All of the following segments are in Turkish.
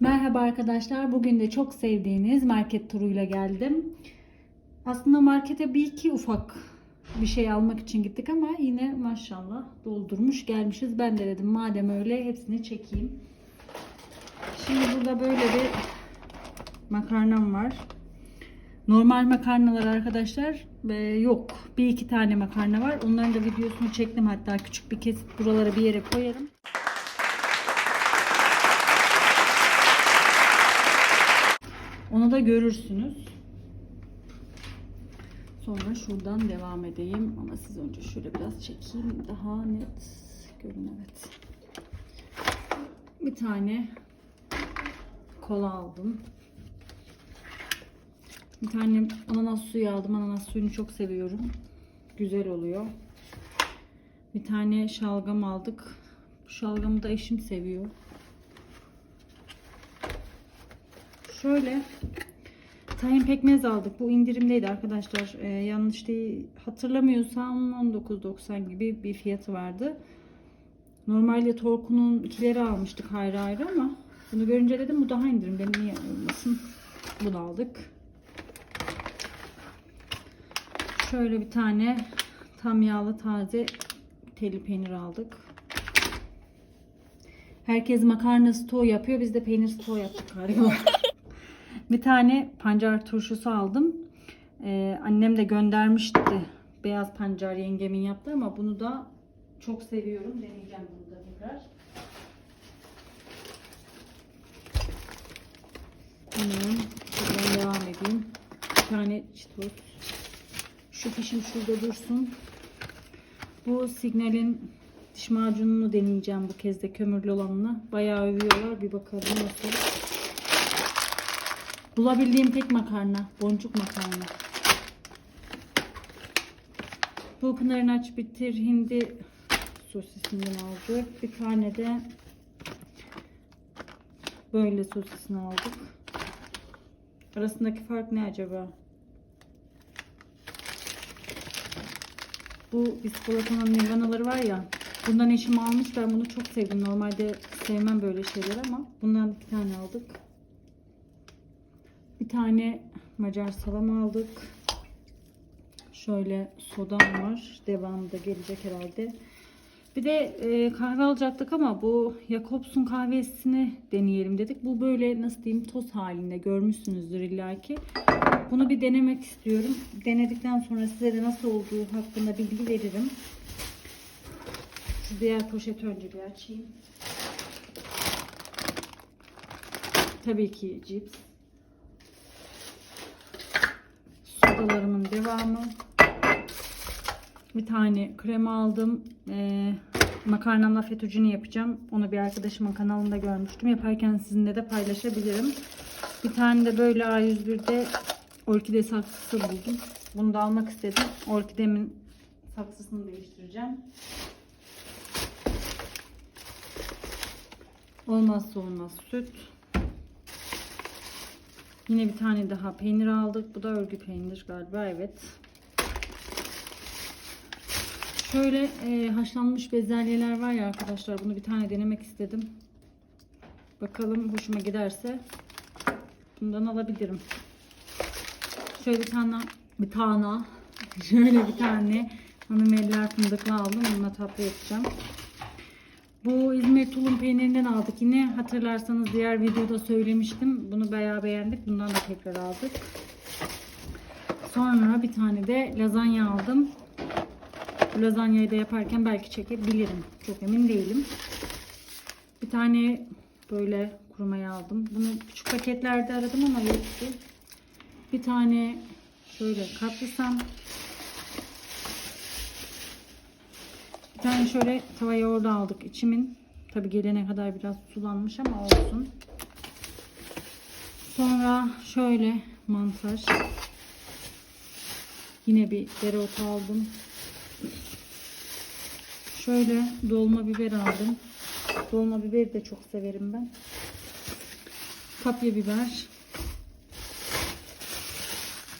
Merhaba arkadaşlar. Bugün de çok sevdiğiniz market turuyla geldim. Aslında markete bir iki ufak bir şey almak için gittik ama yine maşallah doldurmuş gelmişiz. Ben de dedim madem öyle hepsini çekeyim. Şimdi burada böyle bir makarnam var. Normal makarnalar arkadaşlar e, yok. Bir iki tane makarna var. Onların da videosunu çektim. Hatta küçük bir kesit buralara bir yere koyarım. Onu da görürsünüz. Sonra şuradan devam edeyim. Ama siz önce şöyle biraz çekeyim. Daha net görün evet. Bir tane kola aldım. Bir tane ananas suyu aldım. Ananas suyunu çok seviyorum. Güzel oluyor. Bir tane şalgam aldık. Bu şalgamı da eşim seviyor. Şöyle tahin pekmez aldık. Bu indirimdeydi arkadaşlar. Ee, yanlış değil hatırlamıyorsam 19.90 gibi bir fiyatı vardı. Normalde Torku'nun ikileri almıştık ayrı ayrı ama bunu görünce dedim bu daha indirim. Benim niye olmasın? Bunu aldık. Şöyle bir tane tam yağlı taze telli peynir aldık. Herkes makarna stoğu yapıyor. Biz de peynir stoğu yaptık galiba. bir tane pancar turşusu aldım. Ee, annem de göndermişti. Beyaz pancar yengemin yaptı ama bunu da çok seviyorum. Deneyeceğim bunu da tekrar. Hemen şuradan devam edeyim. Bir tane çitos. Şu fişim şurada dursun. Bu Signal'in diş macununu deneyeceğim bu kez de kömürlü olanını. Bayağı övüyorlar. Bir bakalım nasıl. Bulabildiğim tek makarna. Boncuk makarna. Bu Pınar'ın aç bitir hindi sosisinden aldık. Bir tane de böyle sosisini aldık. Arasındaki fark ne acaba? Bu biskolatanın nirvanaları var ya. Bundan eşim almış. Ben bunu çok sevdim. Normalde sevmem böyle şeyler ama bundan iki tane aldık. Tane Macar salam aldık. Şöyle sodam var. Devamı da gelecek herhalde. Bir de e, kahve alacaktık ama bu Jacobs'un kahvesini deneyelim dedik. Bu böyle nasıl diyeyim toz halinde görmüşsünüzdür illaki. Bunu bir denemek istiyorum. Denedikten sonra size de nasıl olduğu hakkında bilgi veririm. Şu diğer poşeti önce bir açayım. Tabii ki cips. Sodalarımın devamı. Bir tane krema aldım. Ee, makarnamla fettuccine yapacağım. Onu bir arkadaşımın kanalında görmüştüm. Yaparken sizinle de paylaşabilirim. Bir tane de böyle A101'de orkide saksısı buldum. Bunu da almak istedim. Orkidemin saksısını değiştireceğim. Olmazsa olmaz süt. Yine bir tane daha peynir aldık. Bu da örgü peynir galiba. Evet. Şöyle e, haşlanmış bezelyeler var ya arkadaşlar. Bunu bir tane denemek istedim. Bakalım hoşuma giderse bundan alabilirim. Şöyle bir tane bir tane şöyle bir tane mamimeller fındıklı aldım. Bununla tatlı yapacağım. Bu İzmir tulum peynirinden aldık. Yine hatırlarsanız diğer videoda söylemiştim. Bunu bayağı beğendik. Bundan da tekrar aldık. Sonra bir tane de lazanya aldım. Bu lazanyayı da yaparken belki çekebilirim. Çok emin değilim. Bir tane böyle kurumaya aldım. Bunu küçük paketlerde aradım ama yoktu. Bir tane şöyle katlasam. Bir tane şöyle tava yoğurdu aldık. İçimin tabi gelene kadar biraz sulanmış ama olsun. Sonra şöyle mantar. Yine bir dereotu aldım. Şöyle dolma biber aldım. Dolma biberi de çok severim ben. Kapya biber.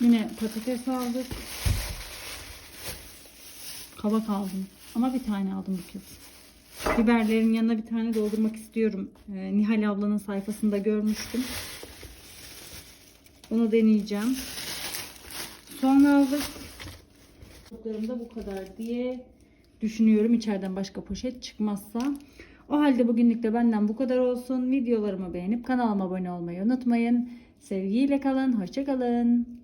Yine patates aldık. Kabak aldım. Ama bir tane aldım bu kez. Biberlerin yanına bir tane doldurmak istiyorum. Ee, Nihal ablanın sayfasında görmüştüm. Onu deneyeceğim. Soğan aldık. Çocuklarım da bu kadar diye düşünüyorum. İçeriden başka poşet çıkmazsa. O halde bugünlük de benden bu kadar olsun. Videolarımı beğenip kanalıma abone olmayı unutmayın. Sevgiyle kalın. Hoşça kalın.